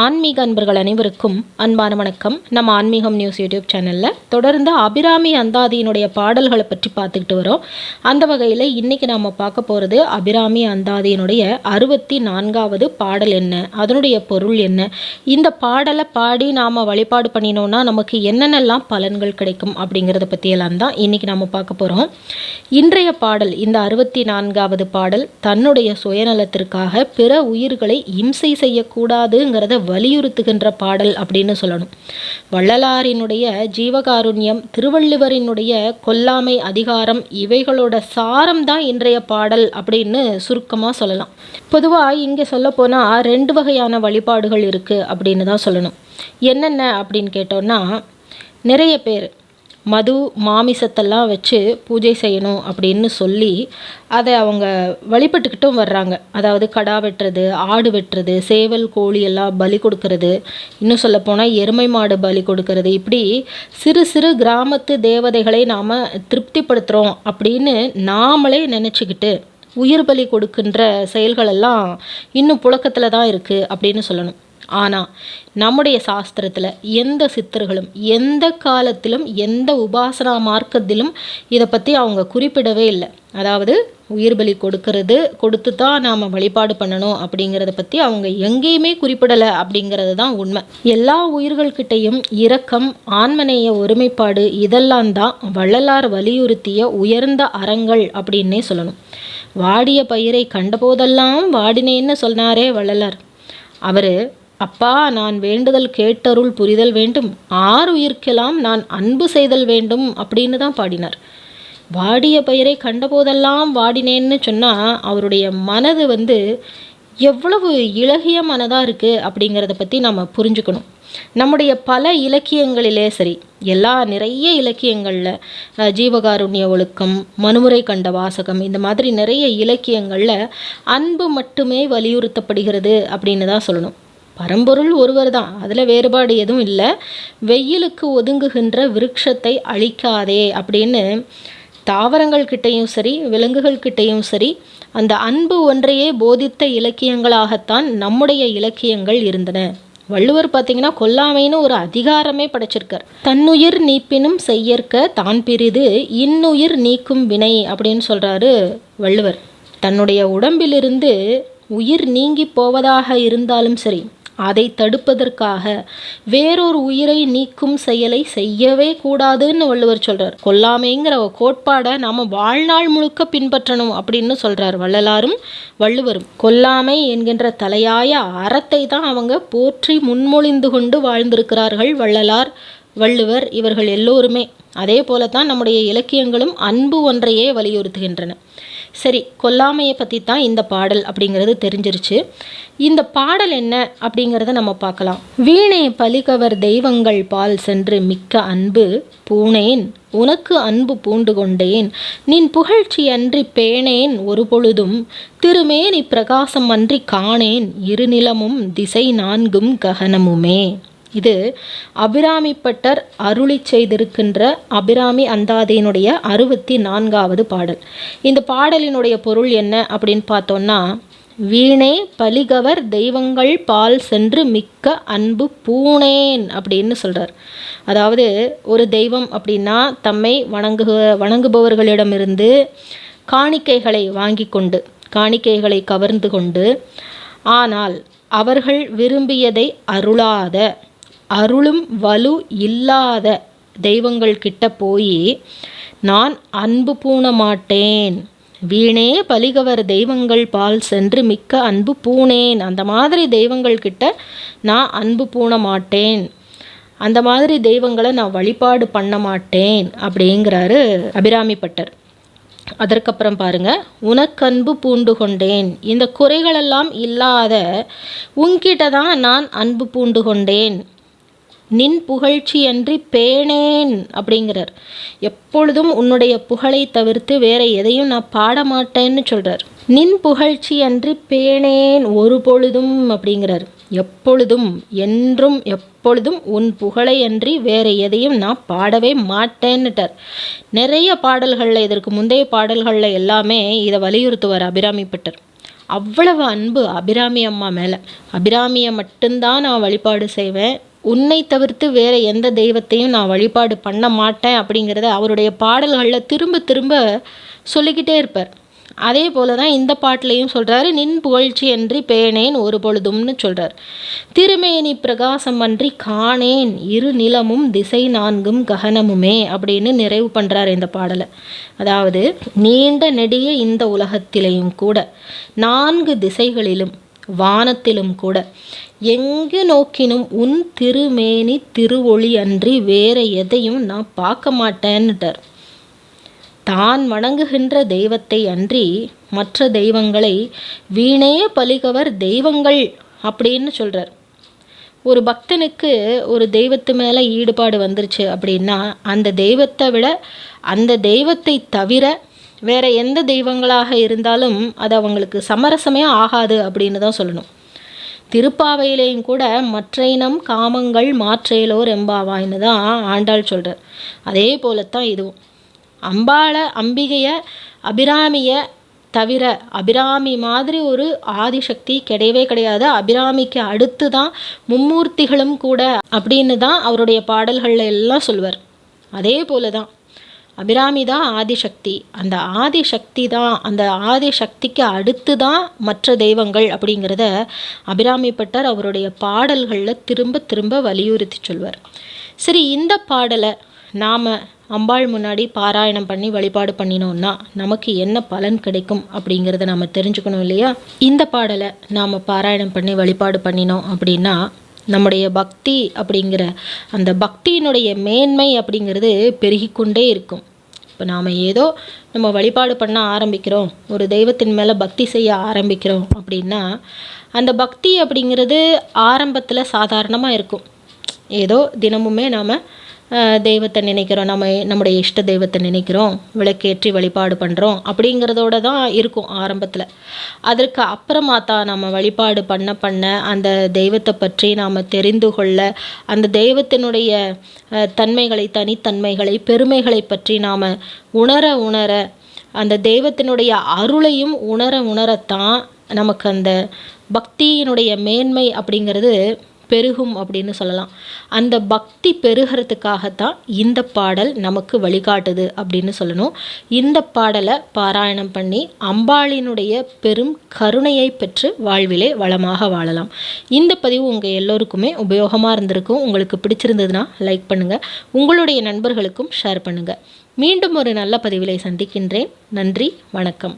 ஆன்மீக அன்பர்கள் அனைவருக்கும் அன்பான வணக்கம். நம்ம ஆன்மீகம் நியூஸ் யூடியூப் சேனலில் தொடர்ந்து அபிராமி அந்தாதியினுடைய பாடல்களை பற்றி பார்த்துக்கிட்டு வரோம். அந்த வகையில் இன்றைக்கி நாம் பார்க்க போகிறது அபிராமி அந்தாதியினுடைய அறுபத்தி நான்காவது பாடல் என்ன அதனுடைய பொருள் என்ன? இந்த பாடலை பாடி நாம் வழிபாடு பண்ணினோன்னா நமக்கு என்னென்னலாம் பலன்கள் கிடைக்கும் அப்படிங்கிறத பற்றியெல்லாம் தான் இன்றைக்கி நாம் பார்க்க போகிறோம் இன்றைய பாடல் இந்த அறுபத்தி நான்காவது பாடல் தன்னுடைய சுயநலத்திற்காக பிற உயிர்களை இம்சை செய்யக்கூடாதுங்கிறத வலியுறுத்துகின்ற பாடல் அப்படின்னு சொல்லணும். வள்ளலாரினுடைய ஜீவகாருண்யம் திருவள்ளுவரினுடைய கொல்லாமை அதிகாரம் இவைகளோட சாரம் தான் இன்றைய பாடல் அப்படின்னு சுருக்கமாக சொல்லலாம். பொதுவாக இங்கே சொல்லப்போனால் ரெண்டு வகையான வழிபாடுகள் இருக்குது அப்படின்னு தான் சொல்லணும். என்னென்ன அப்படின்னு கேட்டோன்னா நிறைய பேர் மது மாமிசத்தெல்லாம் வச்சு பூஜை செய்யணும் அப்படின்னு சொல்லி அதை அவங்க வழிபட்டுக்கிட்டும் வர்றாங்க. அதாவது கடா வெட்டுறது ஆடு வெட்டுறது சேவல் கோழி எல்லாம் பலி கொடுக்கறது. இன்னும் சொல்லப்போனால் எருமை மாடு பலி கொடுக்கறது. இப்படி சிறு சிறு கிராமத்து தேவதைகளை நாம் திருப்திப்படுத்துகிறோம் அப்படின்னு நாமளே நினச்சிக்கிட்டு உயிர் பலி கொடுக்கின்ற செயல்களெல்லாம் இன்னும் புழக்கத்தில் தான் இருக்குது அப்படின்னு சொல்லணும். ஆனால் நம்முடைய சாஸ்திரத்தில் எந்த சித்தர்களும் எந்த காலத்திலும் எந்த உபாசனா மார்க்கத்திலும் இதை பற்றி அவங்க குறிப்பிடவே இல்லை. அதாவது உயிர் பலி கொடுக்கறது கொடுத்து தான் நாம் வழிபாடு பண்ணணும் அப்படிங்கிறத பற்றி அவங்க எங்கேயுமே குறிப்பிடலை அப்படிங்கிறது தான் உண்மை. எல்லா உயிர்கள்கிட்டையும் இரக்கம் ஆன்மநேய ஒருமைப்பாடு இதெல்லாம் தான் வள்ளலார் வலியுறுத்திய உயர்ந்த அறங்கள் அப்படின்னே சொல்லணும். வாடிய பயிரை கண்டபோதெல்லாம் வாடினேன்னு சொன்னாரே வள்ளலார். அவர் அப்பா நான் வேண்டுதல் கேட்டருள் புரிதல் வேண்டும். ஆறு உயிர்க்கெல்லாம் நான் அன்பு செய்தல் வேண்டும் அப்படின்னு தான் பாடினார். வாடிய பயிரை கண்டபோதெல்லாம் வாடினேன்னு சொன்னால் அவருடைய மனது வந்து எவ்வளவு இலகிய மனதாக இருக்குது அப்படிங்கிறத பற்றி நம்ம புரிஞ்சுக்கணும். நம்முடைய பல இலக்கியங்களிலே சரி எல்லா நிறைய இலக்கியங்களில் ஜீவகாருண்ய ஒழுக்கம் மனுமுறை கண்ட வாசகம் இந்த மாதிரி நிறைய இலக்கியங்களில் அன்பு மட்டுமே வலியுறுத்தப்படுகிறது அப்படின்னு தான் சொல்லணும். பரம்பொருள் ஒருவர் தான். அதில் வேறுபாடு எதுவும் இல்லை. வெயிலுக்கு ஒதுங்குகின்ற விருட்சத்தை அழிக்காதே அப்படின்னு தாவரங்கள் கிட்டேயும் சரி விலங்குகள் கிட்டேயும் சரி அந்த அன்பு ஒன்றையே போதித்த இலக்கியங்களாகத்தான் நம்முடைய இலக்கியங்கள் இருந்தன. வள்ளுவர் பார்த்தீங்கன்னா கொல்லாமைன்னு ஒரு அதிகாரமே படைச்சிருக்கார். தன்னுயிர் நீப்பினும் செய்யற்க தான் பிரிது இன்னுயிர் நீக்கும் வினை அப்படின்னு சொல்கிறாரு வள்ளுவர். தன்னுடைய உடம்பிலிருந்து உயிர் நீங்கி போவதாக இருந்தாலும் சரி அதை தடுப்பதற்காக வேறொரு உயிரை நீக்கும் செயலை செய்யவே கூடாதுன்னு வள்ளுவர் சொல்கிறார் கொல்லாமைங்கிற கோட்பாடை நாம் வாழ்நாள் முழுக்க பின்பற்றணும் அப்படின்னு சொல்கிறார் வள்ளலாரும் வள்ளுவரும். கொல்லாமை என்கின்ற தலையாய அறத்தை தான் அவங்க போற்றி முன்மொழிந்து கொண்டு வாழ்ந்திருக்கிறார்கள் வள்ளலார் வள்ளுவர் இவர்கள் எல்லோருமே. அதே போல தான் நம்முடைய இலக்கியங்களும் அன்பு ஒன்றையே வலியுறுத்துகின்றன. சரி கொல்லாமையை பற்றி தான் இந்த பாடல் அப்படிங்கிறது தெரிஞ்சிருச்சு. இந்த பாடல் என்ன அப்படிங்கிறத நம்ம பார்க்கலாம். வீணே பலிகவர் தெய்வங்கள் பால் சென்று மிக்க அன்பு பூனேன் உனக்கு அன்பு பூண்டு கொண்டேன் நின் புகழ்ச்சி அன்றி பேணேன் ஒரு பொழுதும் திருமேனி பிரகாசம் அன்றி காணேன் இருநிலமும் திசை நான்கும் ககனமுமே. இது அபிராமிப்பட்டர் அருளி செய்திருக்கின்ற அபிராமி அந்தாதியினுடைய அறுபத்தி நான்காவது பாடல். இந்த பாடலினுடைய பொருள் என்ன அப்படின்னு பார்த்தோன்னா வீணே பலிகவர் தெய்வங்கள் பால் சென்று மிக்க அன்பு பூணேன் அப்படின்னு சொல்கிறார் அதாவது ஒரு தெய்வம் அப்படின்னா தம்மை வணங்கு வணங்குபவர்களிடமிருந்து காணிக்கைகளை வாங்கி கொண்டு காணிக்கைகளை கவர்ந்து கொண்டு ஆனால் அவர்கள் விரும்பியதை அருளாத அருளும் வலு இல்லாத தெய்வங்கள் கிட்ட போய் நான் அன்பு பூண மாட்டேன். வீணே பலிகவர் தெய்வங்கள் பால் சென்று மிக்க அன்பு பூணேன். அந்த மாதிரி தெய்வங்கள் கிட்ட நான் அன்பு பூண மாட்டேன். அந்த மாதிரி தெய்வங்களை நான் வழிபாடு பண்ண மாட்டேன். அப்படிங்கிறாரு அபிராமிப்பட்டர் அதற்கப்புறம் பாருங்க உனக்கன்பு பூண்டு கொண்டேன். இந்த குறைகளெல்லாம் இல்லாத உன்கிட்ட தான் நான் அன்பு பூண்டு கொண்டேன். நின் புகழ்ச்சியன்றி பேணேன் அப்படிங்கிறார். எப்பொழுதும் உன்னுடைய புகழை தவிர்த்து வேற எதையும் நான் பாட மாட்டேன்னு சொல்கிறார் நின் புகழ்ச்சி அன்றி பேணேன் ஒரு பொழுதும் அப்படிங்கிறார். எப்பொழுதும் என்றும் எப்பொழுதும் உன் புகழை அன்றி வேற எதையும் நான் பாடவே மாட்டேன்னுட்டார். நிறைய பாடல்களில் இதற்கு முந்தைய பாடல்களில் எல்லாமே இதை வலியுறுத்துவார் அபிராமிப்பட்டர் அவ்வளவு அன்பு அபிராமி அம்மா மேலே. அபிராமியை மட்டும்தான் நான் வழிபாடு செய்வேன். உன்னை தவிர்த்து வேற எந்த தெய்வத்தையும் நான் வழிபாடு பண்ண மாட்டேன் அப்படிங்கிறத அவருடைய பாடல்களில் திரும்ப திரும்ப சொல்லிக்கிட்டே இருப்பார். அதே போல தான் இந்த பாட்டிலையும் சொல்கிறாரு நின் புகழ்ச்சி என்று பேணேன் ஒரு பொழுதும்னு சொல்கிறார் திருமேனி பிரகாசம் அன்றி காணேன் இரு நிலமும் திசை நான்கும் ககனமுமே அப்படின்னு நிறைவு பண்ணுறார் இந்த பாடலை. அதாவது நீண்ட நெடிய இந்த உலகத்திலேயும் கூட நான்கு திசைகளிலும் வானத்திலும் கூட எங்கு நோக்கினும் உன் திருமேனி திருவொளி அன்றி வேற எதையும் நான் பார்க்க மாட்டேன்னுட்டார். தான் வணங்குகின்ற தெய்வத்தை அன்றி மற்ற தெய்வங்களை வீணே பலிகவர் தெய்வங்கள் அப்படின்னு சொல்கிறார் ஒரு பக்தனுக்கு ஒரு தெய்வத்து மேலே ஈடுபாடு வந்துருச்சு அப்படின்னா அந்த தெய்வத்தை விட அந்த தெய்வத்தை தவிர வேற எந்த தெய்வங்களாக இருந்தாலும் அது அவங்களுக்கு சமரசமே ஆகாது அப்படின்னு தான் சொல்லணும். திருப்பாவையிலையும் கூட மற்ற இனம் காமங்கள் மாற்றேலோர் எம்பாவாயின்னு தான் ஆண்டாள் சொல்கிறார் அதே போலத்தான் இதுவும். அம்பாள அம்பிகைய அபிராமிய தவிர அபிராமி மாதிரி ஒரு ஆதிசக்தி கிடையவே கிடையாது. அபிராமிக்கு அடுத்து தான் மும்மூர்த்திகளும் கூட அப்படின்னு தான் அவருடைய பாடல்களில் எல்லாம் சொல்வார். அதே போல தான் அபிராமி தான் ஆதிசக்தி. அந்த ஆதிசக்தி தான் அந்த ஆதிசக்திக்கு அடுத்து தான் மற்ற தெய்வங்கள் அப்படிங்கிறத அபிராமிப்பட்டார் அவருடைய பாடல்களில் திரும்ப திரும்ப வலியுறுத்தி சொல்வார். சரி இந்த பாடலை நாம் அம்பாள் முன்னாடி பாராயணம் பண்ணி வழிபாடு பண்ணினோம்னா நமக்கு என்ன பலன் கிடைக்கும் அப்படிங்கிறத நம்ம தெரிஞ்சுக்கணும் இல்லையா? இந்த பாடலை நாம் பாராயணம் பண்ணி வழிபாடு பண்ணினோம் அப்படின்னா நம்முடைய பக்தி அப்படிங்கிற அந்த பக்தியினுடைய மேன்மை அப்படிங்கிறது பெருகிக்கொண்டே இருக்கும். இப்போ நாம் ஏதோ நம்ம வழிபாடு பண்ண ஆரம்பிக்கிறோம் ஒரு தெய்வத்தின் மேலே பக்தி செய்ய ஆரம்பிக்கிறோம் அப்படின்னா அந்த பக்தி அப்படிங்கிறது ஆரம்பத்தில் சாதாரணமாக இருக்கும். ஏதோ தினமுமே நாம் தெய்வத்தை நினைக்கிறோம் நம்ம நம்முடைய இஷ்ட தெய்வத்தை நினைக்கிறோம் விளக்கேற்றி வழிபாடு பண்ணுறோம் அப்படிங்கிறதோட தான் இருக்கும் ஆரம்பத்தில். அதற்கு அப்புறமா தான் நம்ம வழிபாடு பண்ண பண்ண அந்த தெய்வத்தை பற்றி நாம் தெரிந்து கொள்ள அந்த தெய்வத்தினுடைய தன்மைகளை தனித்தன்மைகளை பெருமைகளை பற்றி நாம் உணர உணர அந்த தெய்வத்தினுடைய அருளையும் உணர உணரத்தான் நமக்கு அந்த பக்தியினுடைய மேன்மை அப்படிங்கிறது பெருகும் அப்படின்னு சொல்லலாம். அந்த பக்தி பெருகிறதுக்காகத்தான் இந்த பாடல் நமக்கு வழிகாட்டுது அப்படின்னு சொல்லணும். இந்த பாடலை பாராயணம் பண்ணி அம்பாளினுடைய பெரும் கருணையை பெற்று வாழ்விலே வளமாக வாழலாம். இந்த பதிவு உங்கள் எல்லோருக்குமே உபயோகமாக இருந்திருக்கும். உங்களுக்கு பிடிச்சிருந்ததுன்னா லைக் பண்ணுங்கள் உங்களுடைய நண்பர்களுக்கும் ஷேர் பண்ணுங்கள் மீண்டும் ஒரு நல்ல பதிவிலை சந்திக்கின்றேன். நன்றி வணக்கம்.